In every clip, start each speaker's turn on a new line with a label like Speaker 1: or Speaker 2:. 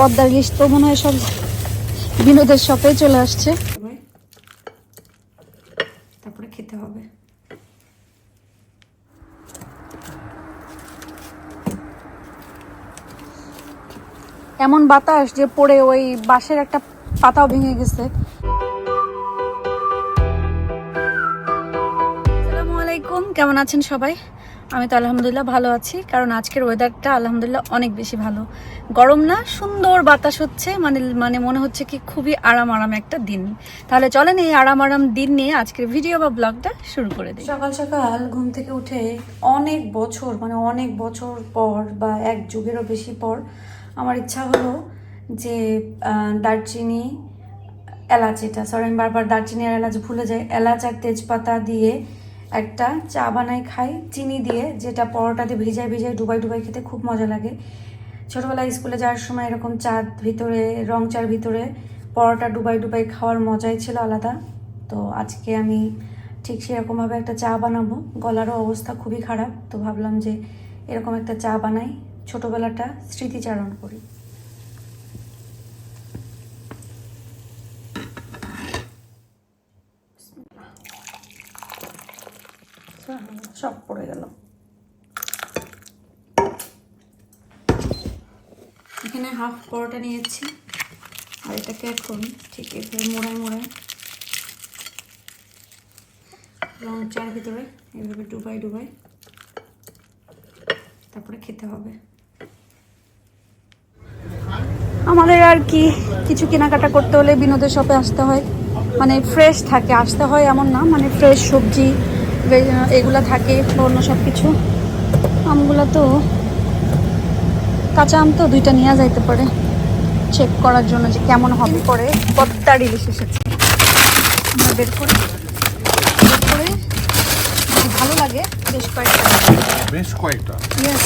Speaker 1: পদ্মার ইলিশ তো মনে হয় সব বিনোদের শপে চলে আসছে। তারপরে খেতে হবে। এমন বাতাস যে পড়ে ওই বাঁশের একটা পাতাও ভেঙে গেছে। আসসালামু আলাইকুম কেমন আছেন সবাই? আমি তো আলহামদুলিল্লাহ ভালো আছি, কারণ আজকের ওয়েদারটা আলহামদুলিল্লাহ অনেক বেশি ভালো। গরম না, সুন্দর বাতাস হচ্ছে মানে মানে মনে হচ্ছে কি খুবই আরাম আরাম একটা দিন। তাহলে চলেন এই আরাম আরাম দিন নিয়ে আজকের ভিডিও বা ব্লগটা শুরু করে দিই। সকাল সকাল ঘুম থেকে উঠে অনেক বছর মানে অনেক বছর পর বা এক যুগেরও বেশি পর আমার ইচ্ছা হলো যে দারচিনি এলাচ এটা। সরি আমি বারবার দারচিনি আর এলাচ ভুলে যাই। এলাচ আর তেজপাতা দিয়ে একটা চা বানাই খাই, চিনি দিয়ে, যেটা পরোটা দিয়ে ভিজাই ভিজাই ডুবাই ডুবাই খেতে খুব মজা লাগে। ছোটোবেলায় স্কুলে যাওয়ার সময় এরকম চার ভিতরে, রং চার ভিতরে পরোটা ডুবাই ডুবাই খাওয়ার মজাই ছিল আলাদা। তো আজকে আমি ঠিক সেরকমভাবে একটা চা বানাবো। গলারও অবস্থা খুবই খারাপ, তো ভাবলাম যে এরকম একটা চা বানাই। ছোটোবেলাটা স্মৃতিচারণ করি। সব পড়ে গেল। এখানে হাফ পরোটা নিয়েছি, আর এটাকে এখন ঠিক এভাবে মোড়ায় মোড়ায়। লং চার ভিতরে এভাবে ডুবাই ডুবাই তারপরে খেতে হবে। আমাদের আর কি, কিছু কেনাকাটা করতে হলে বিনোদের শপে আসতে হয়। মানে ফ্রেশ থাকে, আসতে হয় এমন না মানে ফ্রেশ সবজি এগুলা থাকে অন্য সব কিছু আমগুলো তো কাঁচা আম তো দুইটা নেওয়া যাইতে পারে। চেক করার জন্য যে কেমন হবে। পরে পদ্মার ইলিশ এসেছে। আমরা বের করে। বের করে যদি ভালো লাগে বেশ কয়েকটা
Speaker 2: বেশ কয়েকটা?
Speaker 1: ইয়েস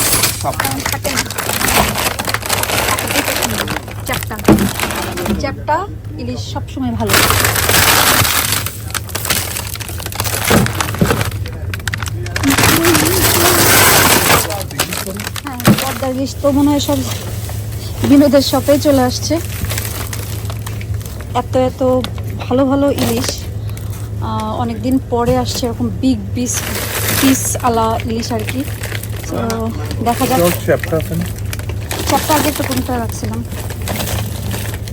Speaker 1: থাকে না। চ্যাপটা চ্যাপটা ইলিশ সবসময় ভালো। পদ্মার তো মনে হয় সব বিনোদের শপে চলে আসছে। এত এত ভালো ভালো ইলিশ অনেক দিন পরে আসছে এরকম বিগ পিস পিস আলা ইলিশ আর কি। তো দেখা যাক।
Speaker 2: চ্যাপ্টার
Speaker 1: আগে তো কোনটা রাখছিলাম?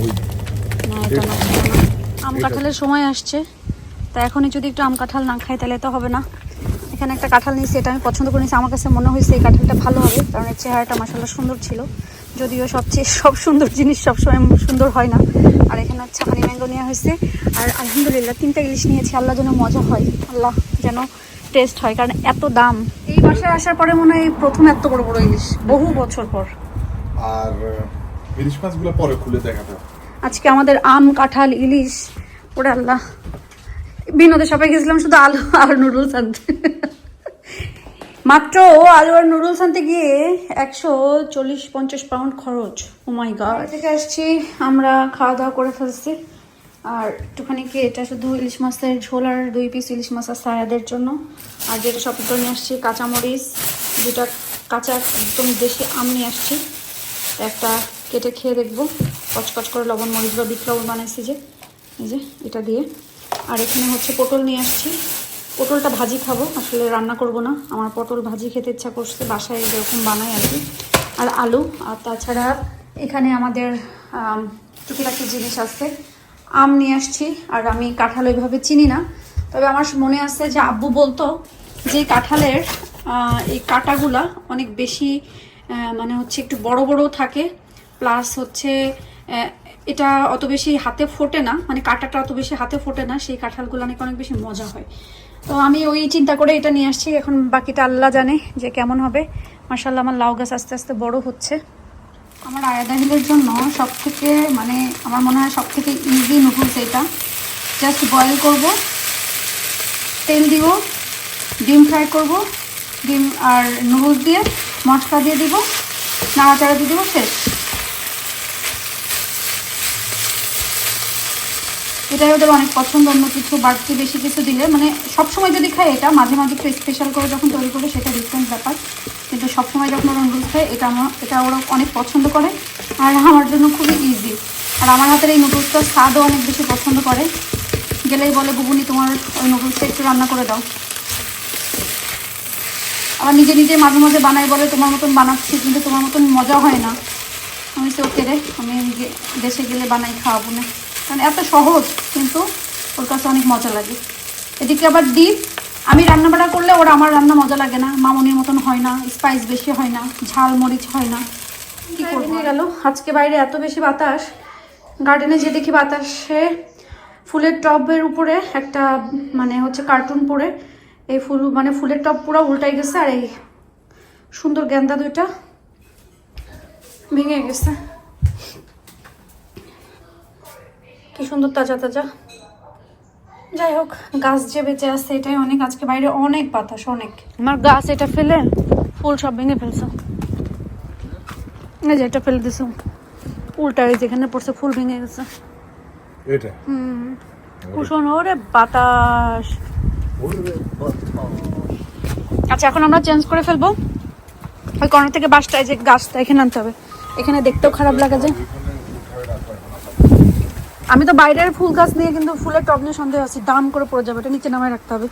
Speaker 2: ওই।
Speaker 1: না এটা না। আম কাঁঠালের সময় আসছে। তা এখনই যদি একটু আম কাঁঠাল না খাই তাহলে তো হবে না। এখানে একটা কাঁঠাল নিয়েছি এটা আমি পছন্দ করে নিয়েছি আমার কাছে মনে হয়েছে এই কাঁঠালটা ভালো হবে কারণ এর চেহারাটা মাসাল্লাহ সুন্দর ছিল। যদিও সবচেয়ে সব সুন্দর জিনিস সবসময় সুন্দর হয় না। আর এখানে হচ্ছে হানি ম্যাঙ্গো নেওয়া হয়েছে। আর আলহামদুলিল্লাহ তিনটা ইলিশ নিয়েছি আল্লাহ যেন মজা হয় আল্লাহ যেন টেস্ট হয় কারণ এত দাম। এই বাসায় আসার পরে মনে হয় প্রথম এত বড় বড় ইলিশ বহু বছর পর।
Speaker 2: আর ইলিশ মাছগুলো পরে খুলে দেখাতে
Speaker 1: আজকে আমাদের আম কাঁঠাল ইলিশ ওরে আল্লাহ। বিনোদে সবাই গেছিলাম শুধু আলু আর নুডলস আনতে। মাত্র আলু আর নুডলস আনতে গিয়ে একশো চল্লিশ পঞ্চাশ পাউন্ড খরচ ও মাই গড থেকে আসছি, আমরা খাওয়া দাওয়া করে ফেলছি। আর একটুখানি কি এটা শুধু ইলিশ মাছের ঝোল আর দুই পিস ইলিশ মাছ আর সায়াদের জন্য? আর যেটা সব ভিতরে নিয়ে আসছি, কাঁচামরিচ। দুটা কাঁচা একদম দেশি আম নিয়ে আসছি। একটা কেটে খেয়ে দেখব। কচকচ করে লবণ, মরিচ বা বিট লবণ বানাইছি যে, এই যে, এটা দিয়ে। আর এখানে হচ্ছে পটল নিয়ে আসছি। পটলটা ভাজি খাব আসলে রান্না করব না। আমার পটল ভাজি খেতে ইচ্ছা করছে বাসায় যেরকম বানাই আর কি। আর আলু আর তাছাড়া এখানে আমাদের আম, টুকিটাকি জিনিস আছে। আম নিয়ে আসছি আর আমি কাঁঠাল ওইভাবে চিনি না। তবে আমার মনে আছে যে আব্বু বলতো যে কাঁঠালের এই কাঁটাগুলা অনেক বেশি মানে হচ্ছে একটু বড় বড় থাকে। প্লাস হচ্ছে এটা অত বেশি হাতে ফোটে না মানে কাঁটাটা অত বেশি হাতে ফোটে না সেই কাঁঠালগুলো অনেক অনেক বেশি মজা হয়। তো আমি ওই চিন্তা করে এটা নিয়ে আসছি। এখন বাকিটা আল্লাহ জানে যে কেমন হবে। মার্শাল্লাহ আমার লাউ গাছ আস্তে আস্তে বড় হচ্ছে। আমার আয়াদাহিলের জন্য সব থেকে মানে আমার মনে হয় সব থেকে ইজি নুডলস এটা। জাস্ট বয়েল করব, তেল দিব, ডিম ফ্রাই করব, ডিম আর নুডলস দিয়ে মশলা দিয়ে দিব, নাড়াচাড়া দিয়ে দেবো, শেষ। এটাই ওদের অনেক পছন্দ, অন্য কিছু বাড়তি বেশি কিছু দিলে। মানে সবসময় যদি খায় এটা, মাঝে মাঝে একটু স্পেশাল করে যখন তৈরি করে সেটা ডিফারেন্ট ব্যাপার। কিন্তু সবসময় যখন ওরা নুডলস খায়, এটা আমার, এটা ওরা অনেক পছন্দ করে। আর আমার জন্য খুবই ইজি আর আমার হাতের এই নুডলসটার স্বাদও অনেক বেশি পছন্দ করে। গেলেই বলে, বুবুনি, তোমার ওই নুডলসটা একটু রান্না করে দাও। আবার নিজে নিজে মাঝে মাঝে বানাই বলে, তোমার মতন বানাচ্ছি, কিন্তু তোমার মতন মজা হয় না। আমি সে ওকে রে আমি দেশে গেলে বানাই, খাওয়াবো না। কারণ এত সহজ কিন্তু ওর কাছে অনেক মজা লাগে। এদিকে আবার ডিপ আমি রান্না বাড়া করলে ওর আমার রান্না মজা লাগে না। মামনির মতন হয় না স্পাইস বেশি হয় না ঝাল মরিচ হয় না। কি করব গেল। আজকে বাইরে এত বেশি বাতাস। গার্ডেনে যে দেখি বাতাসে ফুলের টবের উপরে একটা মানে হচ্ছে কার্টুন পরে এই ফুল মানে ফুলের টব পুরো উল্টাই গেছে আর এই সুন্দর গেন্দা দুইটা ভেঙে গেছে। কি সুন্দর তাজা তাজা। যাই হোক গাছ যে বেঁচে আছে এটাই অনেক। আজকে বাইরে অনেক বাতাস অনেক। আমার গাছ এটা ফেলে ফুল সব ভেঙে ফেলছে। এই যে এটা ফেলে দিছে। উল্টা এই যেখানে পড়ছে ফুল ভেঙে গেছে।
Speaker 2: এটা?
Speaker 1: হুম। কুশন ওরে বাতাস। আচ্ছা এখন আমরা চেঞ্জ করে ফেলব। ওই কর্নার থেকে বাসটা এই যে গাছটা এখানে আনতে হবে। এখানে দেখতেও খারাপ লাগে যে। আমি তো বাইরের ফুল গাছ নিয়ে কিন্তু ফুলের টব নিয়ে সন্দেহ আছি। দাম করে পড়ে যাবে এটা নিচে নামায় রাখতে হবে।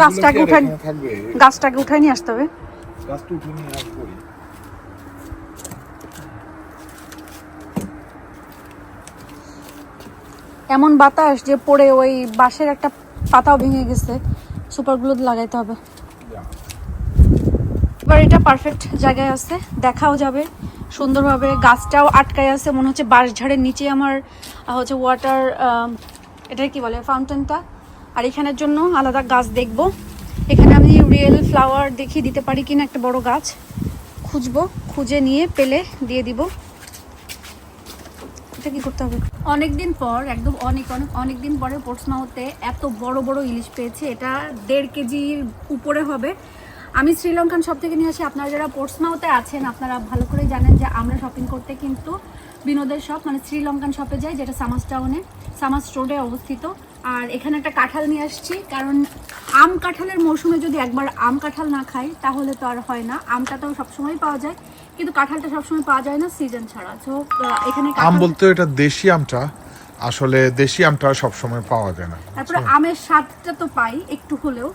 Speaker 1: গাছটাকে
Speaker 2: থাকবে।
Speaker 1: গাছটাকে উঠাই নিয়ে আসতে হবে।
Speaker 2: গাছটা উঠে নিয়ে আসবোই।
Speaker 1: এমন বাতাস যে পড়ে ওই বাঁশের একটা পাতাও ভেঙে গেছে। সুপার গ্লু লাগাইতে হবে। এবার এটা পারফেক্ট জায়গায় আছে দেখাও যাবে। সুন্দরভাবে গাছটাও আটকায় আছে মনে হচ্ছে বাঁশ ঝাড়ের নিচে আমার হচ্ছে ওয়াটার এটা কি বলে ফাউন্টেনটা আর এখানের জন্য আলাদা গাছ দেখব। এখানে আমি রিয়েল ফ্লাওয়ার দেখিয়ে দিতে পারি কিনা একটা বড় গাছ। খুঁজবো খুঁজে নিয়ে পেলে দিয়ে দিব। এটা কি করতে হবে? অনেকদিন পর, একদম অনেক অনেক অনেক দিন পরে পোর্টসমাউথে এত বড় বড় ইলিশ পেয়েছে, এটা দেড় কেজির উপরে হবে। আমি শ্রীলঙ্কান শপ থেকে নিয়ে আসি। আপনারা যারা পোর্টসমাউথে আছেন, আপনারা ভালো করে জানেন যে আমরা শপিং করতে কিন্তু বিনোদের শপ মানে শ্রীলঙ্কান শপে যাই, যেটা সামাস টাউনে সামাস রোডে অবস্থিত। আর এখানে একটা কাঁঠাল নিয়ে আসছি, কারণ আম কাঁঠালের মৌসুমে যদি একবার আম কাঁঠাল না খাই, তাহলে তো আর হয় না। আমটা তো সবসময় পাওয়া যায়। কিন্তু কাঁঠালটা সবসময় পাওয়া যায় না সিজন ছাড়া। তো এখানে
Speaker 2: আম বলতে এটা দেশি আমটা। আসলে দেশি আমটা সবসময় পাওয়া যায় না।
Speaker 1: তারপরে আমের স্বাদটা তো পাই একটু হলেও।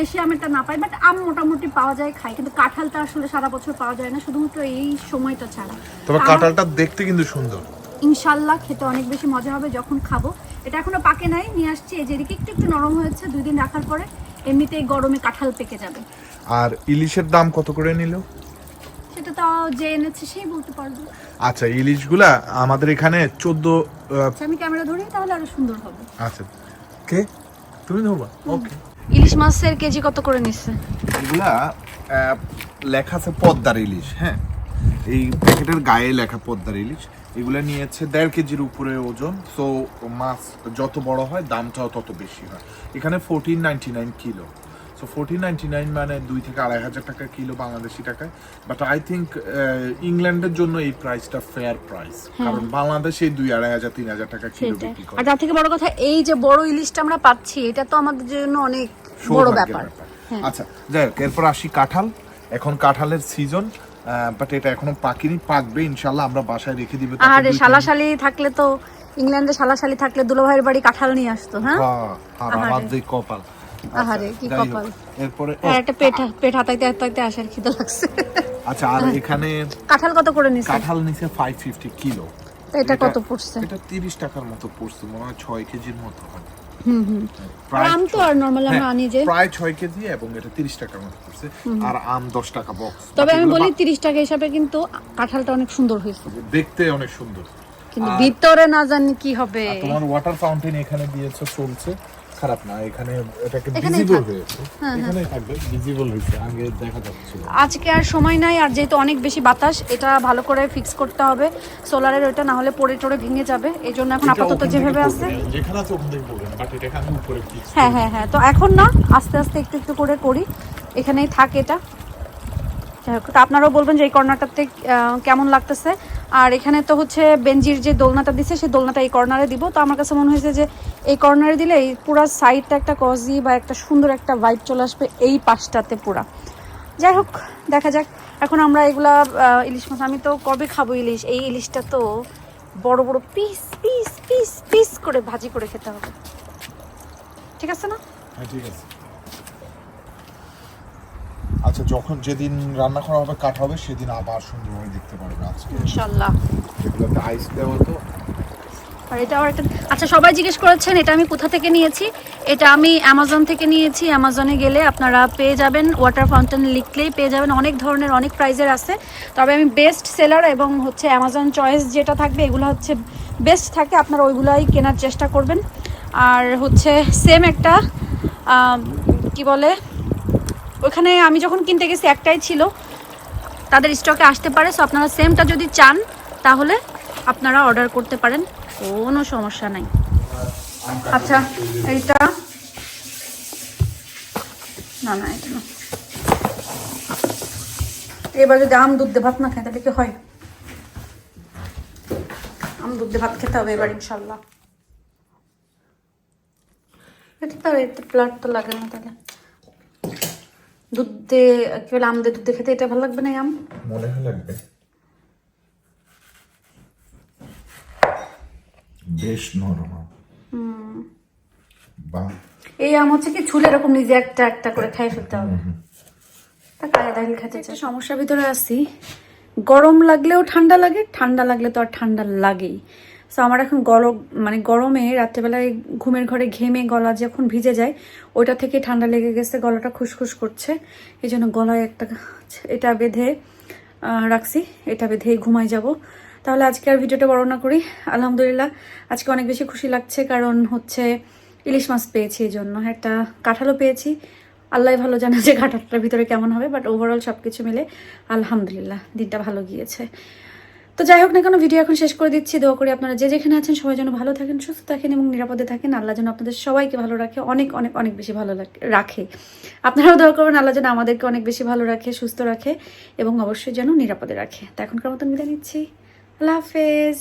Speaker 1: দেশি আমেরটা না পাই বাট আম মোটামুটি পাওয়া যায় খাই। কিন্তু কাঁঠালটা আসলে সারা বছর পাওয়া যায় না শুধুমাত্র এই সময়টা ছাড়া।
Speaker 2: তবে কাঁঠালটা দেখতে কিন্তু সুন্দর।
Speaker 1: ইনশাল্লাহ খেতে অনেক বেশি মজা হবে যখন খাব। এটা এখনও পাকে নাই নিয়ে আসছি এই যেদিকে একটু একটু নরম হয়েছে দুই দিন রাখার পরে এমনিতেই গরমে কাঁঠাল পেকে যাবে।
Speaker 2: আর ইলিশের দাম কত করে নিল?
Speaker 1: তো যে এনেছে সেই বলতে পারব।
Speaker 2: আচ্ছা ইলিশগুলা আমাদের এখানে চোদ্দ
Speaker 1: আচ্ছা, আমি ক্যামেরা ধরি তাহলে আরও সুন্দর হবে।
Speaker 2: আচ্ছা। কে? তুমি ধরবা? ওকে
Speaker 1: ইলিশ মাছের কেজি কত করে নিচ্ছে?
Speaker 2: এগুলা লেখা আছে পদ্মার ইলিশ হ্যাঁ? এই প্যাকেটের গায়ে লেখা পদ্মার ইলিশ। এগুলা নিয়েছে দেড় কেজির উপরে ওজন সো মাছ যত বড় হয় দামটাও তত বেশি হয়। এখানে fourteen ninety nine kilo. So fourteen ninety nine মানে দুই থেকে আড়াই হাজার টাকা কিলো বাংলাদেশি টাকায় বাট আই থিঙ্ক ইংল্যান্ডের জন্য এই প্রাইসটা ফেয়ার প্রাইস কারণ বাংলাদেশে দুই আড়াই হাজার তিন হাজার টাকা কিলো বিক্রি করে।
Speaker 1: আর তার থেকে বড় কথা এই যে বড় ইলিশটা আমরা পাচ্ছি এটা তো আমাদের জন্য অনেক বড় ব্যাপার। হ্যাঁ।
Speaker 2: আচ্ছা যাই হোক এরপর আসি কাঁঠাল। এখন কাঁঠালের সিজন বাট এটা এখনও পাকিনি পাকবে ইনশাল্লাহ আমরা বাসায় রেখে দিবে
Speaker 1: আরে শালাশালি থাকলে তো ইংল্যান্ডে শালাশালি থাকলে দুলোভাইয়ের বাড়ি কাঁঠাল নিয়ে আসতো হ্যাঁ?
Speaker 2: হ্যাঁ,
Speaker 1: আহারে।
Speaker 2: কপাল।
Speaker 1: আহারে, কি কপাল।
Speaker 2: এরপরে
Speaker 1: আর একটা পেট পেট হাতাইতে হাতাইতে আসার খিদে লাগছে।
Speaker 2: আচ্ছা আর এখানে
Speaker 1: কাঁঠাল কত করে নিছে?
Speaker 2: কাঁঠাল নিচে ফাইভ কিলো।
Speaker 1: এটা কত পড়ছে?
Speaker 2: এটা তিরিশ টাকার মতো পড়ছে মনে হয় ছয় কেজির মতো হয়।
Speaker 1: হুম হুম। আম তো আর নর্মাল আমরা আনি যে।
Speaker 2: প্রায় ছয় কেজি এবং এটা তিরিশ টাকার মতো পড়ছে। আর আম দশ টাকা বক্স
Speaker 1: তবে আমি বলি তিরিশ টাকা হিসাবে কিন্তু কাঁঠালটা অনেক সুন্দর হয়েছে।
Speaker 2: দেখতে অনেক সুন্দর।
Speaker 1: কিন্তু ভিতরে না জানি কি হবে।
Speaker 2: তোমার ওয়াটার ফাউন্টেন এখানে দিয়েছ চলছে। খারাপ না এখানে এটাকে ভিজিবল
Speaker 1: থাক।
Speaker 2: হয়েছে। এখানেই থাকবে ভিজিবল হয়েছে আগে দেখা যাচ্ছিল।
Speaker 1: আজকে আর সময় নাই আর যেহেতু অনেক বেশি বাতাস এটা ভালো করে ফিক্স করতে হবে। সোলারের ওইটা না হলে পড়ে টড়ে ভেঙে যাবে এই জন্য এখন আপাতত যেভাবে আছে
Speaker 2: যেখানে আছে ওখান থেকে বাট এটা এখানে উপরে
Speaker 1: হ্যাঁ হ্যাঁ হ্যাঁ তো এখন না আস্তে আস্তে একটু একটু করে করি। এখানেই থাকে এটা। যাই হোক, তা আপনারাও বলবেন যে এই কর্নারটাতে কেমন লাগতেছে। আর এখানে তো হচ্ছে বেঞ্জির যে দোলনাটা দিছে সেই দোলনাটা এই কর্নারে দিব। তো আমার কাছে মনে হয়েছে যে এই কর্নারে দিলে এই পুরো সাইডটা একটা কজি বা একটা সুন্দর একটা ভাইব চলে আসবে এই পাশটাতে পুরা। যাই হোক দেখা যাক। এখন আমরা এগুলা ইলিশ মাছ আমি তো কবে খাব ইলিশ? এই ইলিশটা তো বড় বড় পিস পিস পিস পিস করে ভাজি করে খেতে হবে। ঠিক আছে না?
Speaker 2: হ্যাঁ ঠিক আছে। আচ্ছা যখন যেদিন রান্না করা হবে কাট হবে সেদিন আবার সুন্দরভাবে দেখতে পারবে আজকে।
Speaker 1: ইনশাল্লাহ।
Speaker 2: এগুলোতে আইস দেওয়া তো।
Speaker 1: আর এটা আবার একটা আচ্ছা সবাই জিজ্ঞেস করেছেন, এটা আমি কোথা থেকে নিয়েছি? এটা আমি অ্যামাজন থেকে নিয়েছি। অ্যামাজনে গেলে আপনারা পেয়ে যাবেন ওয়াটার ফাউন্টেন লিখলেই পেয়ে যাবেন। অনেক ধরনের, অনেক প্রাইজের আছে। তবে আমি বেস্ট সেলার এবং হচ্ছে অ্যামাজন চয়েস যেটা থাকবে, এগুলো হচ্ছে বেস্ট থাকে। আপনারা ওইগুলোই কেনার চেষ্টা করবেন। আর হচ্ছে সেম একটা কি বলে, ওখানে আমি যখন কিনতে গেছি, একটাই ছিল। তাদের স্টকে আসতে পারে। সো আপনারা সেমটা যদি চান, তাহলে আপনারা অর্ডার করতে পারেন, কোনো সমস্যা নাই। আচ্ছা এইটা? না না, এটা না। এবার যদি আম দুধ ভাত না খাই তাহলে কি হয়? আম দুধ ভাত খেতে হবে এবার ইনশাল্লাহ এটা তো প্লাট তো লাগে না তাহলে। দুধ কি বলে আম দিয়ে খেতে, এটা ভালো লাগবে না আম?
Speaker 2: মনে হয় লাগবে। বেশ নরম।
Speaker 1: এই আম হচ্ছে কি ছুলে এরকম নিজে একটা একটা করে খাই ফেলতে হবে। তা কায়া দাহিল খেতে একটা সমস্যার ভিতরে আছি। গরম লাগলেও ঠান্ডা লাগে ঠান্ডা লাগলে তো আর ঠান্ডা লাগেই। সো আমার এখন গরম মানে গরমে রাত্রেবেলায় ঘুমের ঘরে ঘেমে গলা যখন ভিজে যায় ওইটা থেকে ঠান্ডা লেগে গেছে গলাটা খুসখুস করছে। এই জন্য গলায় একটা এটা বেঁধে আহ, রাখছি এটা বেঁধেই ঘুমাই যাব। তাহলে আজকে আর ভিডিওটা বর্ণনা করি। আলহামদুলিল্লাহ, আজকে অনেক বেশি খুশি লাগছে কারণ হচ্ছে ইলিশ মাছ পেয়েছি এই জন্য। একটা কাঁঠালও পেয়েছি। আল্লাহ ভালো জানা যে কাঁঠালটার ভিতরে কেমন হবে বাট ওভারঅল সব কিছু মিলে আলহামদুলিল্লাহ, দিনটা ভালো গিয়েছে। তো যাই হোক না কেন, ভিডিও এখন শেষ করে দিচ্ছি। দোয়া করি আপনারা যে যেখানে আছেন, সবাই যেন ভালো থাকেন, সুস্থ থাকেন এবং নিরাপদে থাকেন। আল্লাহ যেন আপনাদের সবাইকে ভালো রাখে, অনেক অনেক অনেক বেশি ভালো রাখে। আপনারাও দোয়া করবেন, আল্লাহ যেন আমাদেরকে অনেক বেশি ভালো রাখে, সুস্থ রাখে এবং অবশ্যই যেন নিরাপদে রাখে। তা এখনকার মতন বিদায় নিচ্ছি। আল্লাহ হাফেজ।